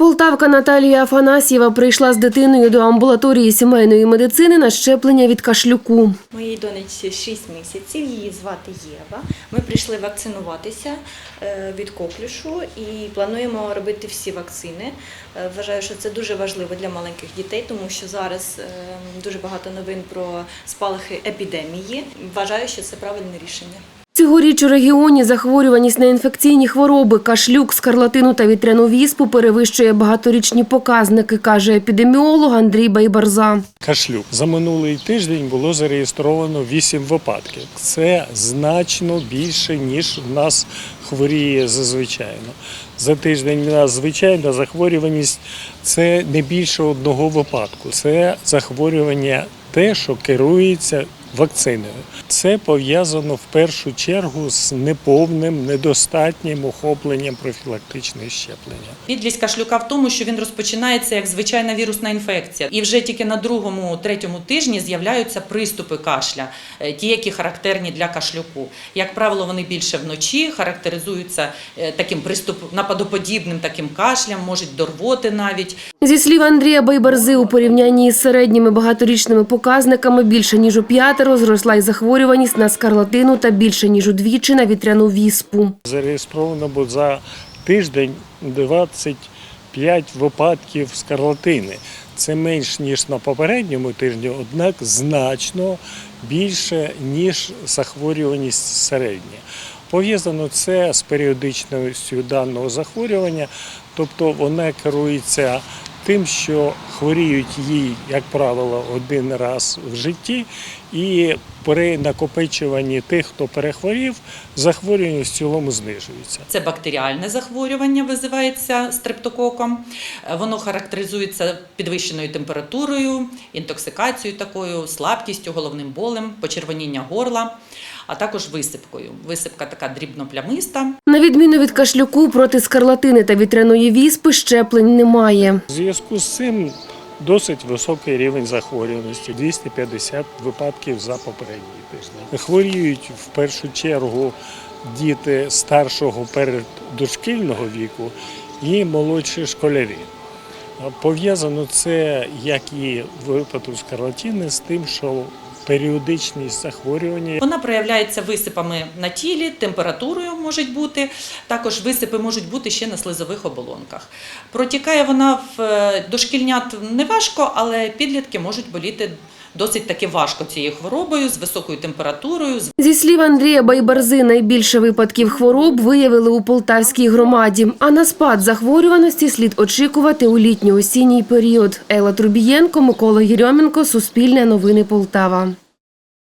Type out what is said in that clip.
Полтавка Наталія Афанасьєва прийшла з дитиною до амбулаторії сімейної медицини на щеплення від кашлюку. Моїй донечці 6 місяців, її звати Єва. Ми прийшли вакцинуватися е, від коклюшу і плануємо робити всі вакцини. Е, Вважаю, що це дуже важливо для маленьких дітей, тому що зараз е, дуже багато новин про спалахи епідемії. Вважаю, що це правильне рішення. Цьогоріч у регіоні захворюваність на інфекційні хвороби, кашлюк, скарлатину та вітряну віспу перевищує багаторічні показники, каже епідеміолог Андрій Байбарза. Кашлюк. За минулий тиждень було зареєстровано 8 випадків. Це значно більше, ніж в нас хворіє зазвичай. За тиждень в нас звичайна захворюваність це не більше одного випадку. Це захворювання те, що керується вакциною. Це пов'язано в першу чергу з неповним, недостатнім охопленням профілактичних щеплення. Підлість кашлюка в тому, що він розпочинається як звичайна вірусна інфекція, і вже тільки на другому, третьому тижні з'являються приступи кашля, е, ті, які характерні для кашлюку. Як правило, вони більше вночі характеризуються е, таким приступ нападоподібним таким кашлям, можуть до рвоти навіть. Зі слів Андрія Байбарзи, у порівнянні із середніми багаторічними показниками більше ніж у п'ятеро зросла й захворюваність на скарлатину та більше ніж удвічі на вітряну віспу. Зареєстровано було за тиждень 25 випадків скарлатини. Це менш ніж на попередньому тижні, однак значно більше, ніж захворюваність середня. Пов'язано це з періодичністю даного захворювання, тобто вона керується тим, що хворіють їй, як правило, один раз в житті, і при накопичуванні тих, хто перехворів, захворюваність в цілому знижується. Це бактеріальне захворювання, визивається стрептококом. Воно характеризується підвищеною температурою, інтоксикацією такою, слабкістю, головним болем, почервоніння горла, а також висипкою. Висипка така дрібноплямиста. На відміну від кашлюку, проти скарлатини та вітряної віспи щеплень немає. В зв'язку з цим досить високий рівень захворюваності 250 випадків за попередній тиждень. Хворіють в першу чергу діти старшого переддошкільного віку і молодші школярі. Пов'язано це, як і в випадку скарлатини, з тим, що періодичність захворювання Вона проявляється висипами на тілі, температурою можуть бути. Також висипи можуть бути ще на слизових оболонках. Протікає вона в е, дошкільнят неважко, але підлітки можуть боліти досить таки важко цією хворобою з високою температурою, Зі слів Андрія Байбарзи, найбільше випадків хвороб виявили у Полтавській громаді. А на спад захворюваності слід очікувати у літньо-осінній період. Ела Трубієнко, Микола Єрьоменко, Суспільне новини Полтава.